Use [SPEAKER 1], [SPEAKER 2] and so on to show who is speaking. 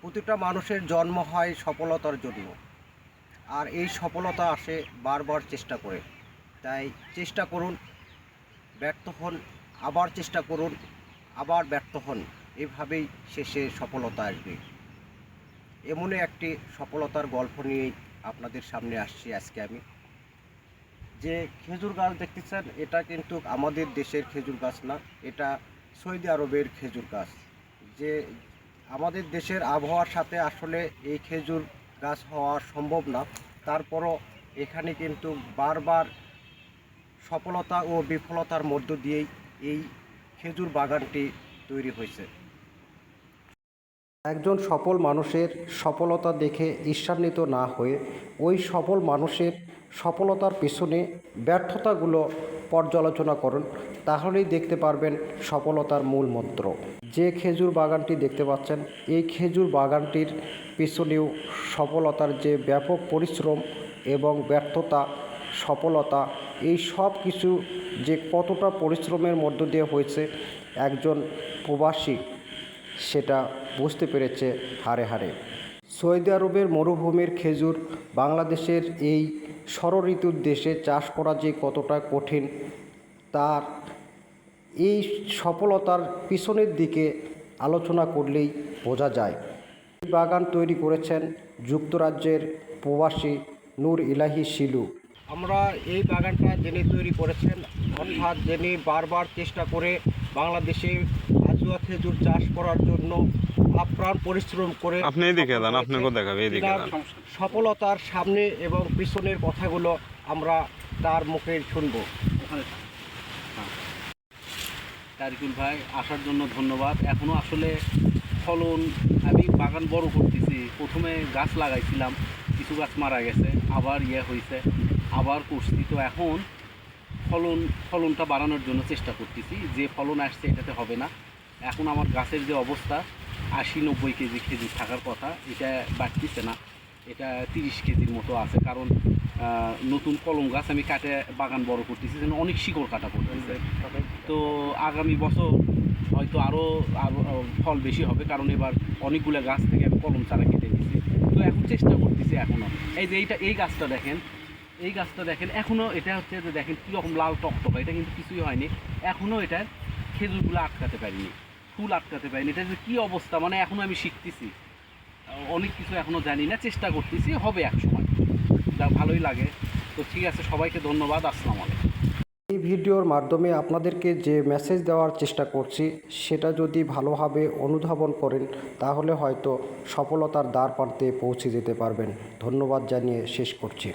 [SPEAKER 1] প্রতিটা মানুষের জন্ম হয় সফলতার জন্য। আর এই সফলতা আসে বারবার চেষ্টা করে। তাই চেষ্টা করুন, ব্যর্থ হন, আবার চেষ্টা করুন, আবার ব্যর্থ হন। এভাবেই শেষে সফলতা আসবে। এমনই একটি সফলতার গল্প নিয়েই আপনাদের সামনে আসছি আজকে আমি। যে খেজুর গাছ দেখতেছেন, এটা কিন্তু আমাদের দেশের খেজুর গাছ না, এটা সৌদি আরবের খেজুর গাছ। যে আমাদের দেশের আবহাওয়ার সাথে আসলে এই খেজুর গাছ হওয়া সম্ভব না। তারপরও এখানে কিন্তু বারবার সফলতা ও বিফলতার মধ্য দিয়েই এই খেজুর বাগানটি তৈরি হয়েছে। একজন সফল মানুষের সফলতা দেখে ঈর্ষান্বিত না হয়ে ওই সফল মানুষের সফলতার পিছনে ব্যর্থতাগুলো পর্যালোচনা করুন, তাহলেই দেখতে পারবেন সফলতার মূল মন্ত্র। যে খেজুর বাগানটি দেখতে পাচ্ছেন, এই খেজুর বাগানটির পিছনেও সফলতার যে ব্যাপক পরিশ্রম এবং ব্যর্থতা, সফলতা, এই সব কিছু যে কতটা পরিশ্রমের মধ্য দিয়ে হয়েছে একজন প্রবাসী, সেটা বুঝতে পেরেছে হারে হারে। সৌদি আরবের মরুভূমির খেজুর বাংলাদেশের এই ষড় ঋতুর দেশে চাষ করা যে কতটা কঠিন, তার এই সফলতার পিছনের দিকে আলোচনা করলেই বোঝা যায়। বাগান তৈরি করেছেন যুক্তরাজ্যের প্রবাসী নূর ইলাহি শিলু। আমরা এই বাগানটা যিনি তৈরি করেছেন, অর্থাৎ যিনি বারবার চেষ্টা করে বাংলাদেশে আজুয়া খেজুর চাষ করার জন্য আপ্রাণ পরিশ্রম করে
[SPEAKER 2] আপনি এদিকে যান আপনাকে দেখাবে এদিকে
[SPEAKER 1] সফলতার সামনে এবং পিছনের কথাগুলো আমরা তার মুখে শুনব।
[SPEAKER 3] হ্যাঁ। তারিকুল ভাই আসার জন্য ধন্যবাদ। এখনও আসলে ফলন আমি বাগান বড় করতেছি। প্রথমে গাছ লাগাইছিলাম কিছু গাছ মারা গেছে আবার ইয়ে হয়েছে আবার করছি। তো এখন ফলন ফলনটা বাড়ানোর জন্য চেষ্টা করতেছি। যে ফলন আসছে এটাতে হবে না। এখন আমার গাছের যে অবস্থা, আশি নব্বই কেজি খেজুর থাকার কথা, এটা বাড়তিছে না। এটা তিরিশ কেজির মতো আছে, কারণ নতুন কলম গাছ আমি কাটে বাগান বড় করতেছি, যেন অনেক শিকড় কাটা পড়তেছে তো আগামী বছর হয়তো আরও আরও ফল বেশি হবে, কারণ এবার অনেকগুলো গাছ থেকে আমি কলম চারা কেটে নিয়েছি তো এখন চেষ্টা করতেছি এখনও এই যে এইটা, এই গাছটা দেখেন, এই গাছটা দেখেন এখনও এটা হচ্ছে যে দেখেন কীরকম লাল টকটকা, এটা কিন্তু কিছুই হয়নি। এখনও এটার খেজুরগুলো আটকাতে পারিনি। ফুল আটকাতে পারিনি। এটা যে কী অবস্থা? মানে এখনও আমি শিখতেছি। অনেক কিছু এখনও জানি না, চেষ্টা করতেছি, হবে এক সময়। যা ভালোই লাগে। তো ঠিক আছে, সবাইকে ধন্যবাদ, আসসালামু আলাইকুম।
[SPEAKER 1] এই ভিডিওর মাধ্যমে আপনাদেরকে যে মেসেজ দেওয়ার চেষ্টা করছি, সেটা যদি ভালোভাবে অনুধাবন করেন, তাহলে হয়তো সফলতার দ্বার প্রান্তে পৌঁছে যেতে পারবেন। ধন্যবাদ জানিয়ে শেষ করছি।